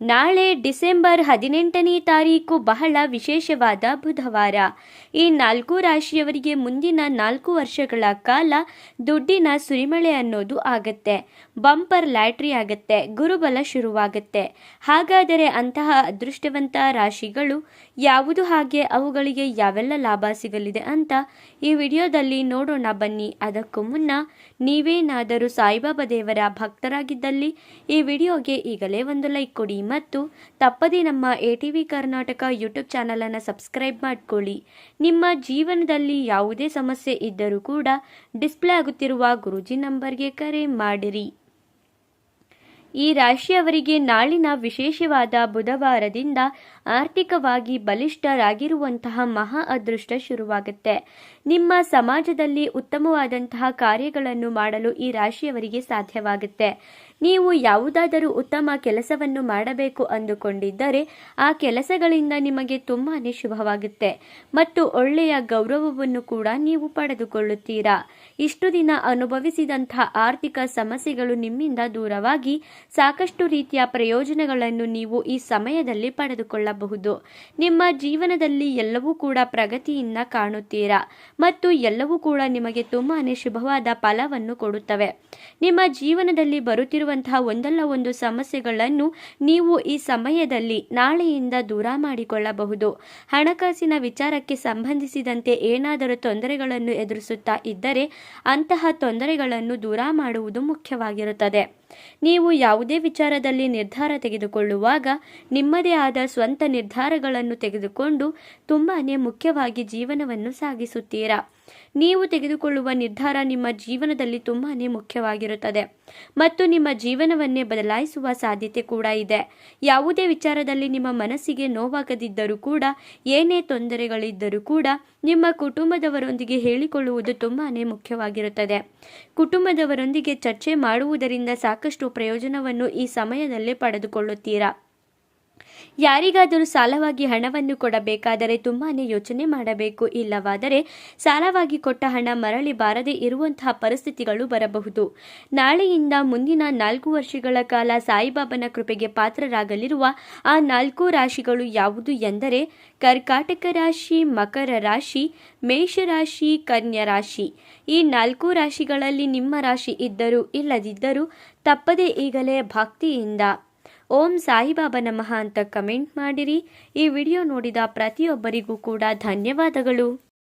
ನಾಳೆ ಡಿಸೆಂಬರ್ ಹದಿನೆಂಟನೇ ತಾರೀಕು ಬಹಳ ವಿಶೇಷವಾದ ಬುಧವಾರ. ಈ ನಾಲ್ಕು ರಾಶಿಯವರಿಗೆ ಮುಂದಿನ ನಾಲ್ಕು ವರ್ಷಗಳ ಕಾಲ ದುಡ್ಡಿನ ಸುರಿಮಳೆ ಅನ್ನೋದು ಆಗತ್ತೆ. ಬಂಪರ್ ಲ್ಯಾಟ್ರಿ ಆಗತ್ತೆ, ಗುರುಬಲ ಶುರುವಾಗತ್ತೆ. ಹಾಗಾದರೆ ಅಂತಹ ಅದೃಷ್ಟವಂತ ರಾಶಿಗಳು ಯಾವುದು ಹಾಗೆ, ಅವುಗಳಿಗೆ ಯಾವೆಲ್ಲ ಲಾಭ ಸಿಗಲಿದೆ ಅಂತ ಈ ವಿಡಿಯೋದಲ್ಲಿ ನೋಡೋಣ ಬನ್ನಿ. ಅದಕ್ಕೂ ಮುನ್ನ ನೀವೇನಾದರೂ ಸಾಯಿಬಾಬಾ ದೇವರ ಭಕ್ತರಾಗಿದ್ದಲ್ಲಿ ಈ ವಿಡಿಯೋಗೆ ಈಗಲೇ ಒಂದು ಲೈಕ್ ಕೊಡಿ. ಮತ್ತು ತಪ್ಪದೆ ನಮ್ಮ A T V Karnataka YouTube ಚಾನಲನ್ನು ಸಬ್ಸ್ಕ್ರೈಬ್ ಮಾಡಿಕೊಳ್ಳಿ. ನಿಮ್ಮ ಜೀವನದಲ್ಲಿ ಯಾವುದೇ ಸಮಸ್ಯೆ ಇದ್ದರೂ ಕೂಡ ಡಿಸ್ಪ್ಲೇ ಆಗುತ್ತಿರುವ ಗುರುಜಿ ನಂಬರ್ಗೆ ಕರೆ ಮಾಡಿರಿ. ಈ ರಾಶಿಯವರಿಗೆ ನಾಳಿನ ವಿಶೇಷವಾದ ಬುಧವಾರದಿಂದ ಆರ್ಥಿಕವಾಗಿ ಬಲಿಷ್ಠರಾಗಿರುವಂತಹ ಮಹಾ ಅದೃಷ್ಟ ಶುರುವಾಗುತ್ತೆ. ನಿಮ್ಮ ಸಮಾಜದಲ್ಲಿ ಉತ್ತಮವಾದಂತಹ ಕಾರ್ಯಗಳನ್ನು ಮಾಡಲು ಈ ರಾಶಿಯವರಿಗೆ ಸಾಧ್ಯವಾಗುತ್ತೆ. ನೀವು ಯಾವುದಾದರೂ ಉತ್ತಮ ಕೆಲಸವನ್ನು ಮಾಡಬೇಕು ಅಂದುಕೊಂಡಿದ್ದರೆ ಆ ಕೆಲಸಗಳಿಂದ ನಿಮಗೆ ತುಂಬಾ ಶುಭವಾಗುತ್ತೆ ಮತ್ತು ಒಳ್ಳೆಯ ಗೌರವವನ್ನು ಕೂಡ ನೀವು ಪಡೆದುಕೊಳ್ಳುತ್ತೀರಾ. ಇಷ್ಟು ದಿನ ಅನುಭವಿಸಿದಂತಹ ಆರ್ಥಿಕ ಸಮಸ್ಯೆಗಳು ನಿಮ್ಮಿಂದ ದೂರವಾಗಿ ಸಾಕಷ್ಟು ರೀತಿಯ ಪ್ರಯೋಜನಗಳನ್ನು ನೀವು ಈ ಸಮಯದಲ್ಲಿ ಪಡೆದುಕೊಳ್ಳಬಹುದು. ನಿಮ್ಮ ಜೀವನದಲ್ಲಿ ಎಲ್ಲವೂ ಕೂಡ ಪ್ರಗತಿಯಿಂದ ಕಾಣುತ್ತೀರಾ ಮತ್ತು ಎಲ್ಲವೂ ಕೂಡ ನಿಮಗೆ ತುಂಬಾನೇ ಶುಭವಾದ ಫಲವನ್ನು ಕೊಡುತ್ತವೆ. ನಿಮ್ಮ ಜೀವನದಲ್ಲಿ ಬರುತ್ತಿರುವಂತಹ ಒಂದಲ್ಲ ಒಂದು ಸಮಸ್ಯೆಗಳನ್ನು ನೀವು ಈ ಸಮಯದಲ್ಲಿ ನಾಳೆಯಿಂದ ದೂರ ಮಾಡಿಕೊಳ್ಳಬಹುದು. ಹಣಕಾಸಿನ ವಿಚಾರಕ್ಕೆ ಸಂಬಂಧಿಸಿದಂತೆ ಏನಾದರೂ ತೊಂದರೆಗಳನ್ನು ಎದುರಿಸುತ್ತಾ ಇದ್ದರೆ ಅಂತಹ ತೊಂದರೆಗಳನ್ನು ದೂರ ಮಾಡುವುದು ಮುಖ್ಯವಾಗಿರುತ್ತದೆ. ನೀವು ಯಾವುದೇ ವಿಚಾರದಲ್ಲಿ ನಿರ್ಧಾರ ತೆಗೆದುಕೊಳ್ಳುವಾಗ ನಿಮ್ಮದೇ ಆದ ಸ್ವಂತ ನಿರ್ಧಾರಗಳನ್ನು ತೆಗೆದುಕೊಂಡು ತುಂಬಾನೇ ಮುಖ್ಯವಾಗಿ ಜೀವನವನ್ನು ಸಾಗಿಸುತ್ತೀರಾ? ನೀವು ತೆಗೆದುಕೊಳ್ಳುವ ನಿರ್ಧಾರ ನಿಮ್ಮ ಜೀವನದಲ್ಲಿ ತುಂಬಾನೇ ಮುಖ್ಯವಾಗಿರುತ್ತದೆ. ಮತ್ತು ನಿಮ್ಮ ಜೀವನವನ್ನೇ ಬದಲಾಯಿಸುವ ಸಾಧ್ಯತೆ ಕೂಡ ಇದೆ. ಯಾವುದೇ ವಿಚಾರದಲ್ಲಿ ನಿಮ್ಮ ಮನಸ್ಸಿಗೆ ನೋವಾಗದಿದ್ದರೂ ಕೂಡ, ಏನೇ ತೊಂದರೆಗಳಿದ್ದರೂ ಕೂಡ, ನಿಮ್ಮ ಕುಟುಂಬದವರೊಂದಿಗೆ ಹೇಳಿಕೊಳ್ಳುವುದು ತುಂಬಾನೇ ಮುಖ್ಯವಾಗಿರುತ್ತದೆ. ಕುಟುಂಬದವರೊಂದಿಗೆ ಚರ್ಚೆ ಮಾಡುವುದರಿಂದ ಸಾಕಷ್ಟು ಪ್ರಯೋಜನವನ್ನು ಈ ಸಮಯದಲ್ಲೇ ಪಡೆದುಕೊಳ್ಳುತ್ತೀರಾ? ಯಾರಿಗಾದರೂ ಸಾಲವಾಗಿ ಹಣವನ್ನು ಕೊಡಬೇಕಾದರೆ ತುಂಬಾನೇ ಯೋಚನೆ ಮಾಡಬೇಕು. ಇಲ್ಲವಾದರೆ ಸಾಲವಾಗಿ ಕೊಟ್ಟ ಹಣ ಮರಳಿ ಬಾರದೇ ಇರುವಂತಹ ಪರಿಸ್ಥಿತಿಗಳು ಬರಬಹುದು. ನಾಳೆಯಿಂದ ಮುಂದಿನ ನಾಲ್ಕು ವರ್ಷಗಳ ಕಾಲ ಸಾಯಿಬಾಬನ ಕೃಪೆಗೆ ಪಾತ್ರರಾಗಲಿರುವ ಆ ನಾಲ್ಕು ರಾಶಿಗಳು ಯಾವುದು ಎಂದರೆ ಕರ್ಕಾಟಕ ರಾಶಿ, ಮಕರ ರಾಶಿ ಮೇಷರಾಶಿ ಕನ್ಯಾ ರಾಶಿ. ಈ ನಾಲ್ಕು ರಾಶಿಗಳಲ್ಲಿ ನಿಮ್ಮ ರಾಶಿ ಇದ್ದರೂ ಇಲ್ಲದಿದ್ದರೂ ತಪ್ಪದೇ ಈಗಲೇ ಭಕ್ತಿಯಿಂದ ಓಂ ಸಾಯಿಬಾಬಾ ನಮಃ ಅಂತ ಕಮೆಂಟ್ ಮಾಡಿರಿ. ಈ ವಿಡಿಯೋ ನೋಡಿದ ಪ್ರತಿಯೊಬ್ಬರಿಗೂ ಕೂಡ ಧನ್ಯವಾದಗಳು.